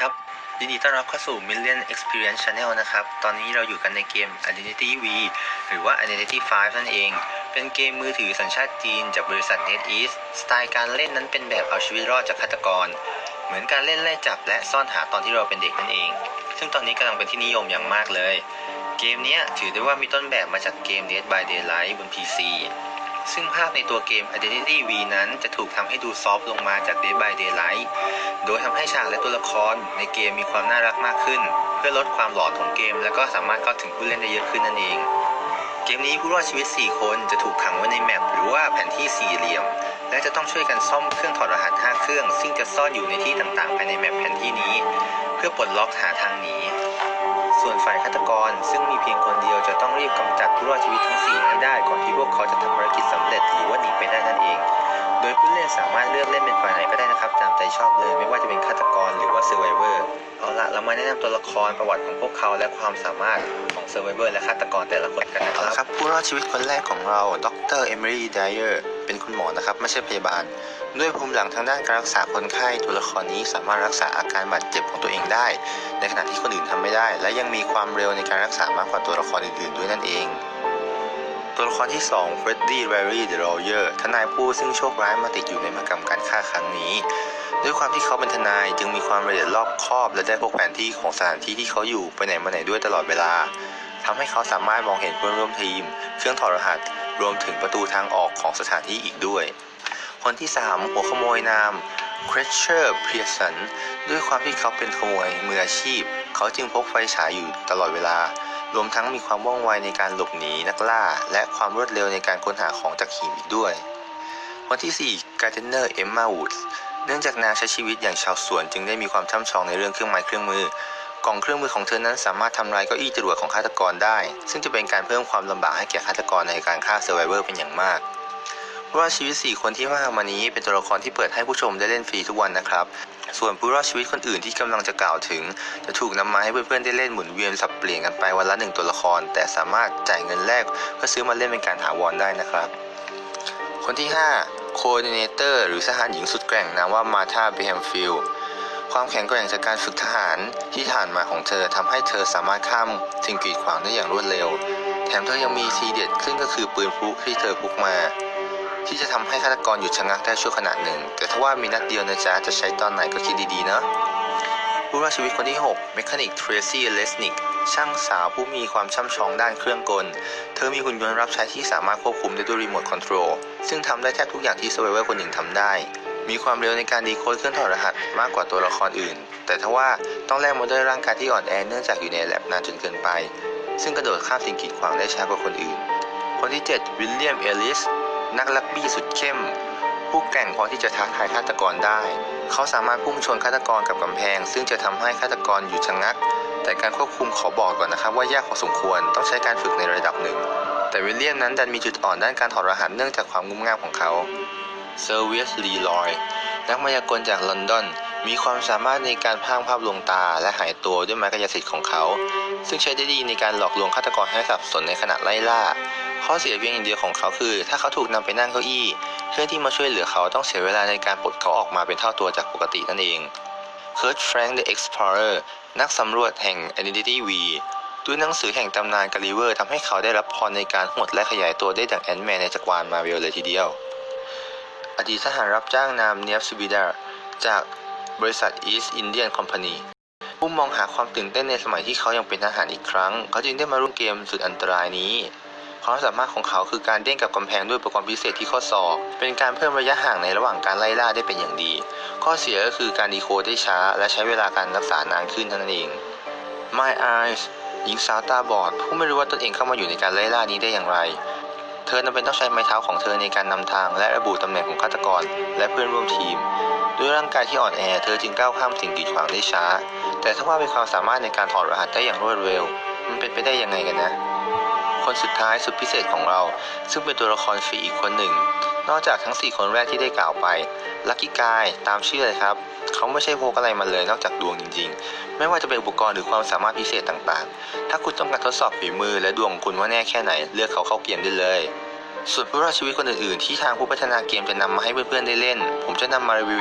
ครับยินดีต้อนรับเข้าสู่ Million Experience Channel นะครับ ตอนนี้เราอยู่กันในเกม Identity V หรือว่า Identity 5 นั่นเอง เป็นเกมมือถือสัญชาติจีนจากบริษัท NetEase สไตล์การเล่นนั้นเป็นแบบเอาชีวิตรอดจากฆาตกร เหมือนการเล่นไล่จับและซ่อนหาตอนที่เราเป็นเด็กนั่นเอง ซึ่งตอนนี้กำลังเป็นที่นิยมอย่างมากเลย เกมเนี้ยถือได้ว่ามีต้นแบบมาจากเกม Dead by Daylight บน PC ซึ่งภาพในตัวเกม Identity V นั้นจะถูกทำให้ดูซอฟต์ลงมาจาก Dead by Daylight โดยทำให้ฉากและตัวละครในเกมมีความน่ารักมากขึ้น เพื่อลดความหลอนของเกม และก็สามารถเข้าถึงผู้เล่นได้เยอะขึ้นนั่นเอง เกมนี้ผู้รอดชีวิต 4 คนจะถูกขังไว้ในแมปหรือว่าแผนที่สี่เหลี่ยม และจะต้องช่วยกันซ่อมเครื่องถอดรหัส 5 เครื่อง ซึ่งจะซ่อนอยู่ในที่ต่างๆภายในแมปแผนที่นี้ เพื่อปลดล็อกหาทางหนี ส่วนฝ่ายฆาตกรซึ่งมีเพียงคนเดียวจะต้องรีบกำจัดผู้รอดชีวิตทั้ง 4 ให้ได้ก่อนที่พวกเขาจะทำภารกิจสำเร็จหรือว่าหนีไปได้นั่นเอง โดยผู้เล่นสามารถเลือกเล่นเป็นฝ่ายไหนก็ได้นะครับตามใจชอบเลย ไม่ว่าจะเป็นฆาตกรหรือว่าเซอร์ไวเวอร์เอาละเรามาแนะนำตัวละครประวัติของพวกเขาและความสามารถของเซอร์ไวเวอร์และฆาตกรแต่ละคนกันนะครับรบผู้รอดชีวิตคนแรกของเราดรเอมิลี่ไดเออร์ เป็นคุณหมอนะครับไม่ใช่พยาบาล ด้วยภูมิหลังทางด้านการรักษาคนไข้ตัวละครนี้สามารถรักษาอาการบาดเจ็บของตัวเองได้ ในขณะที่คนอื่นทำไม่ได้ และยังมีความเร็วในการรักษามากกว่าตัวละครอื่นๆ ด้วยนั่นเอง ตัวละครที่2เฟรดดี้แรรี่เดอะรอเยอร์ทนายผู้ซึ่งโชคร้ายมาติดอยู่ในมหกรรมการฆ่าครั้งนี้ด้วยความที่เขาเป็นทนายจึงมีความละเอียดรอบคอบ และได้พกแผนที่ของสถานที่ที่เขาอยู่ไปไหนมาไหนด้วยตลอดเวลาทำให้เขาสามารถมองเห็นเพื่อนร่วมทีม เครื่องถอดรหัส รวมถึงประตูทางออกของสถานที่อีกด้วย คนที่ 3 หัวขโมยนามครเชอร์เพียสันด้วยความที่เขาเป็นขโมยมืออาชีพ เขาจึงพกไฟฉายอยู่ตลอดเวลา รวมทั้งมีความว่องไวในการหลบหนีนักล่า และความรวดเร็วในการค้นหาของจากหินอีกด้วยคนที่ 4 การ์เทนเนอร์เอมมาวูดเนื่องจากนางใช้ชีวิตอย่างชาวสวนจึงได้มีความช่ำชองในเรื่องเครื่องไม้เครื่องมือ กล่องเครื่องมือของเธอนั้นสามารถทำลายเก้าอี้จรวดของฆาตกรได้ ซึ่งจะเป็นการเพิ่มความลำบากให้แก่ฆาตกรในการฆ่าเซอร์ไวเวอร์เป็นอย่างมากผู้รอดชีวิต 4 คนที่ว่ามานี้เป็นตัวละครที่เปิดให้ผู้ชมได้เล่นฟรีทุกวันนะครับ ส่วนผู้รอดชีวิตคนอื่นที่กำลังจะกล่าวถึง จะถูกนำมาให้เพื่อนๆได้เล่นหมุนเวียนสับเปลี่ยนกันไปวันละหนึ่งตัวละคร แต่สามารถจ่ายเงินแลกเพื่อซื้อมาเล่นเป็นการถาวรได้นะครับ คนที่5 Coordinator หรือทหารหญิงสุดแกร่งนามว่ามาธาเบแฮมฟิลด์ ความแข็งแกร่งจากการฝึกทหารที่ผ่านมาของเธอทำให้เธอสามารถข้ามสิ่งกีดขวางได้อย่างรวดเร็ว แถมเธอยังมีทีเด็ดซึ่งก็คือปืนพลุที่เธอพกมา ที่จะทำให้ฆาตกรหยุดชะงักได้ชั่วขณะหนึ่ง แต่ถ้าว่ามีนัดเดียวนะจ๊ะจะใช้ตอนไหนก็คิดดีๆนะผู้รอดชีวิตคนที่6 Mechanic Tracy Lesnick ช่างสาวผู้มีความช่ำชองด้านเครื่องกล เธอมีหุ่นยนต์รับใช้ที่สามารถควบคุมได้ด้วยรีโมทคอนโทรล ซึ่งทำได้แทบทุกอย่างที่ Survivor คนหนึ่งทำได้ มีความเร็วในการดีโคดเครื่องถอดรหัสมากกว่าตัวละครอื่น แต่ทว่าต้องแลกมาด้วยร่างกายที่อ่อนแอเนื่องจากอยู่ในแลบนานจนเกินไป ซึ่งกระโดดข้ามสิ่งกีดขวางได้ช้ากว่าคนอื่น คนที่ 7 วิลเลียม เอลิส นักลักบี้สุดเข้ม ผู้แกร่งพอที่จะท้าทายฆาตกรได้ เขาสามารถพุ่งชนฆาตกรกับกำแพง ซึ่งจะทำให้ฆาตกรหยุดชะงัก แต่การควบคุมขอบอกก่อนนะครับว่ายากพอสมควรต้องใช้การฝึกในระดับหนึ่ง แต่วิลเลียมนั้นดันมีจุดอ่อนด้านการถอดรหัสเนื่องจากความงุ่มง่ามของเขา เซอร์เวียสลีลอย นักมายากลจากลอนดอน มีความสามารถในการพางภาพลวงตาและหายตัวด้วยไม้กายสิทธิ์ของเขา ซึ่งใช้ได้ดีในการหลอกลวงฆาตกรให้สับสนในขณะไล่ล่า ข้อเสียเพียงอย่างเดียวของเขาคือ ถ้าเขาถูกนำไปนั่งเก้าอี้ เพื่อนที่มาช่วยเหลือเขาต้องเสียเวลาในการปลดเขาออกมาเป็นเท่าตัวจากปกตินั่นเองเคิร์ตแฟรงค์ the Explorer นักสำรวจแห่ง Identity V ด้วยหนังสือแห่งตำนานกาลิเวอร์ทำให้เขาได้รับพรในการหดและขยายตัวได้ดังแอนด์แมนในจักรวาลมาเวลเลยทีเดียว อดีตทหารรับจ้างนามเนียฟซูบิดาจากบริษัท East Indian Company ผู้มองหาความตื่นเต้นในสมัยที่เขายังเป็นทหารอีกครั้ง เขาจึงได้มาร่วมเกมสุดอันตรายนี้ ความสามารถของเขาคือการเด้งกับกำแพงด้วยอุปกรณ์พิเศษที่ข้อศอก เป็นการเพิ่มระยะห่างในระหว่างการไล่ล่าได้เป็นอย่างดี ข้อเสียก็คือการดีโคดได้ช้า และใช้เวลาการรักษานานขึ้นเท่านั้นเอง My Eyes หญิงสาวตาบอดผู้ไม่รู้ว่าตนเองเข้ามาอยู่ในการไล่ล่านี้ได้อย่างไร เธอจำเป็นต้องใช้ไม้เท้าของเธอในการนำทางและระบุตำแหน่งของฆาตกรและเพื่อนร่วมทีม ด้วยร่างกายที่อ่อนแอเธอจึงก้าวข้ามสิ่งกีดขวางได้ช้า แต่ถ้าว่ามีความสามารถในการถอดรหัสได้อย่างรวดเร็ว มันเป็นไปได้ยังไงกันนะ คนสุดท้ายสุดพิเศษของเรา ซึ่งเป็นตัวละครฟรีอีกคนหนึ่ง นอกจากทั้ง 4 คนแรกที่ได้กล่าวไป ลักกี้กายตามชื่อเลยครับ เขาไม่ใช่พกอะไรมาเลยนอกจากดวงจริง ๆ ไม่ว่าจะเป็นอุปกรณ์หรือความสามารถพิเศษต่างๆ ถ้าคุณต้องการทดสอบฝีมือและดวงของคุณว่าแน่แค่ไหน เลือกเขาเข้าเกมได้เลย ส่วนผู้รอดชีวิตคนอื่นๆ ที่ทางผู้พัฒนาเกมจะนำมาให้เพื่อนๆได้เล่น ผมจะนำมารีวิว